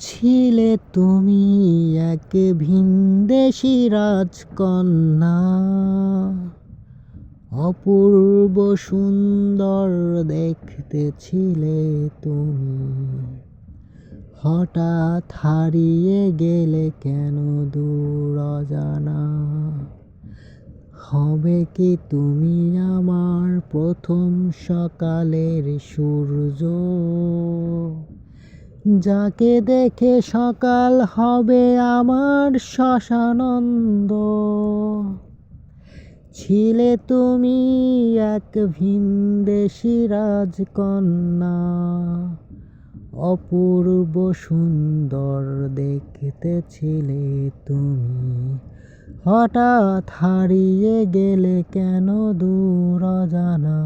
ছিলে তুমি এক ভিনদেশি রাজকন্যা। অপূর্ব সুন্দর দেখতে ছিলে তুমি। হঠাৎ হারিয়ে গেলে কেন দূর অজানা? হবে কি তুমি আমার প্রথম সকালের সূর্য? যাকে দেখে সকাল হবে আমার শ্মশানন্দ ছিলে তুমি এক ভিনদেশি রাজকন্যা, অপূর্ব সুন্দর দেখতে ছিলে তুমি। হঠাৎ হারিয়ে গেলে কেন দূর জানা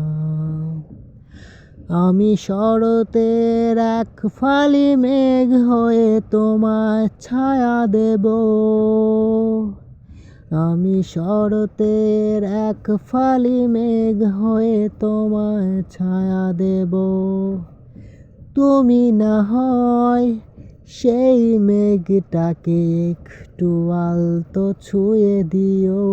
আমি শরতের এক ফালি মেঘ হয়ে তোমায় ছায়া দেব। আমি শরতের এক ফালি মেঘ হয়ে তোমায় ছায়া দেব। তুমি না হয় সেই মেঘটাকে একটু আলতো ছুঁয়ে দিও।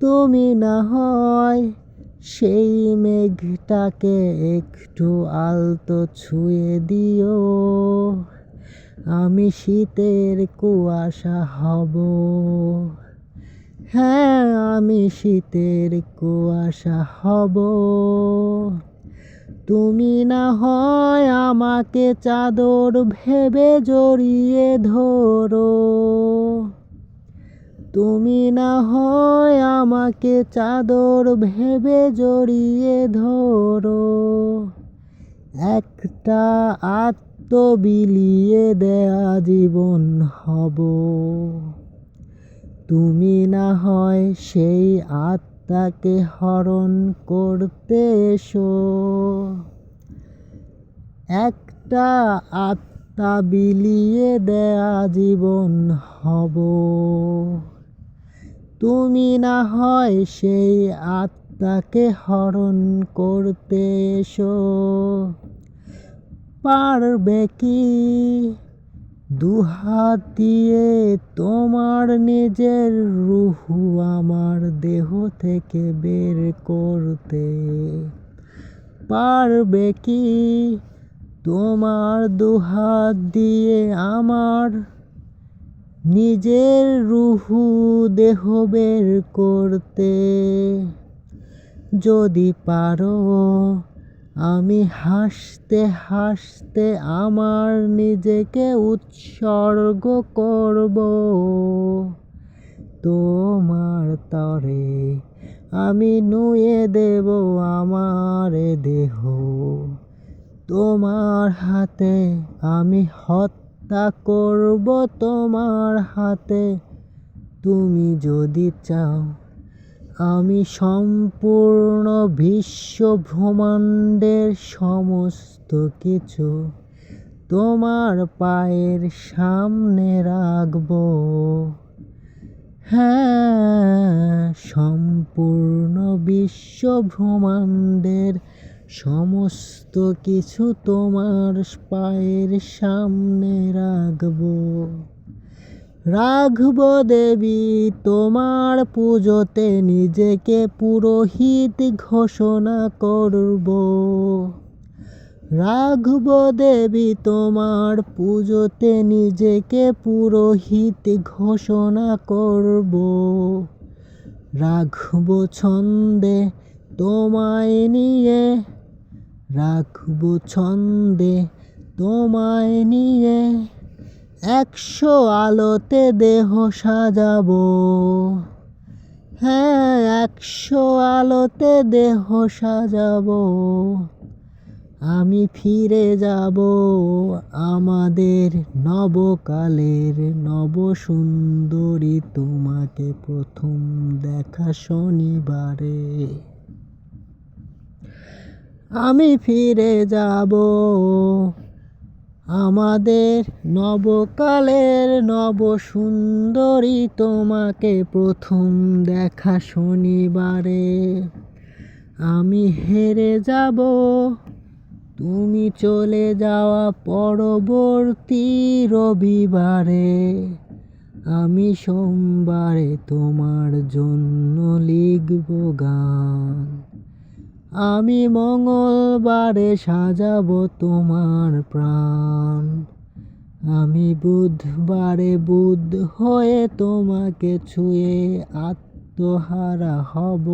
তুমি না হয় সেই মেঘটাকে একটু আলতো ছুঁয়ে দিও। আমি শীতের কুয়াশা হব। হ্যাঁ আমি শীতের কুয়াশা হব। তুমি না হয় আমাকে চাদর ভেবে জড়িয়ে ধরো। তুমি না হয় আমাকে চাদর ভেবে জড়িয়ে ধরো। একটা আত্ম বিলিয়ে দেয়া জীবন হব। তুমি না হয় সেই আত্মাকে হরণ করতে এসো। একটা আত্মা বিলিয়ে দেয়া জীবন হব। তুমি না হয় সেই আত্মাকে হরণ করতে এসো। পারবে কি? দুহাত দিয়ে তোমার নিজের রুহু আমার দেহ থেকে বের করতে। পারবে কি? তোমার দুহাত দিয়ে আমার নিজের রুহু দেহ বের করতে। যদি পারো, আমি হাসতে হাসতে আমার নিজেকে উৎসর্গ করব। তোমার তরে আমি নুয়ে দেব আমার দেহ। তোমার হাতে আমি হত্যা করব তোমার হাতে। তুমি যদি চাও, আমি সম্পূর্ণ বিশ্ব ব্রহ্মাণ্ডের সমস্ত কিছু তোমার পায়ের সামনে রাখব। হ্যাঁ সম্পূর্ণ বিশ্ব ব্রহ্মাণ্ডের সমস্ত কিছু তোমার পায়ের সামনে রাখব। রাঘব দেবী, তোমার পুজোতে নিজেকে পুরোহিত ঘোষণা করব। রাঘব দেবী, তোমার পুজোতে নিজেকে পুরোহিত ঘোষণা করব। রাঘব ছন্দে তোমায় নিয়ে রাখব ছন্দে তোমায় নিয়ে। একশো আলোতে দেহ সাজাবো। হ্যাঁ একশো আলোতে দেহ সাজাবো। আমি ফিরে যাব আমাদের নবকালের নব সুন্দরী তোমাকে প্রথম দেখা শনিবারে। আমি ফিরে যাব। আমাদের নবকালের নব সুন্দরী তোমাকে প্রথম দেখা শনিবারে। আমি হেরে যাব, তুমি চলে যাওয়া পরবর্তী রবিবারে। আমি সোমবারে তোমার জন্য লিখব গান। আমি মঙ্গলবারে সাজাব তোমার প্রাণ। আমি বুধবারে বুধ হয়ে তোমাকে ছুঁয়ে আত্মহারা হব।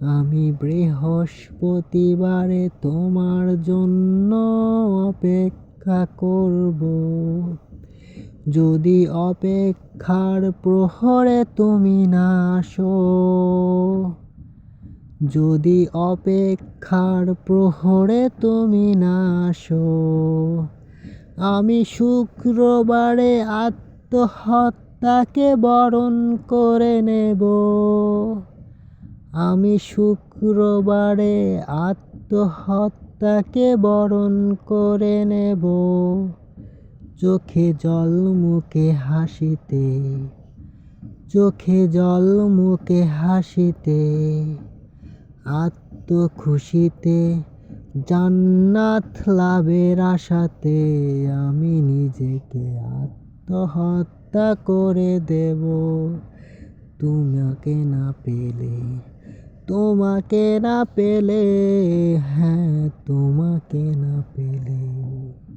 আমি বৃহস্পতিবারে তোমার জন্য অপেক্ষা করব। যদি অপেক্ষার প্রহরে তুমি না আসো যদি অপেক্ষার প্রহরে তুমি না আসো, আমি শুক্রবারে আত্মহত্যাকে বরণ করে নেব। আমি শুক্রবারে আত্মহত্যাকে বরণ করে নেব। চোখে জল, মুখে হাসিতে, চোখে জল, মুখে হাসিতে আত্মখুশিতে, জান্নাত লাভের আশাতে আমি নিজেকে আত্মহত্যা করে দেব। তোমাকে না পেলে, তোমাকে না পেলে হ্যাঁ তোমাকে না পেলে।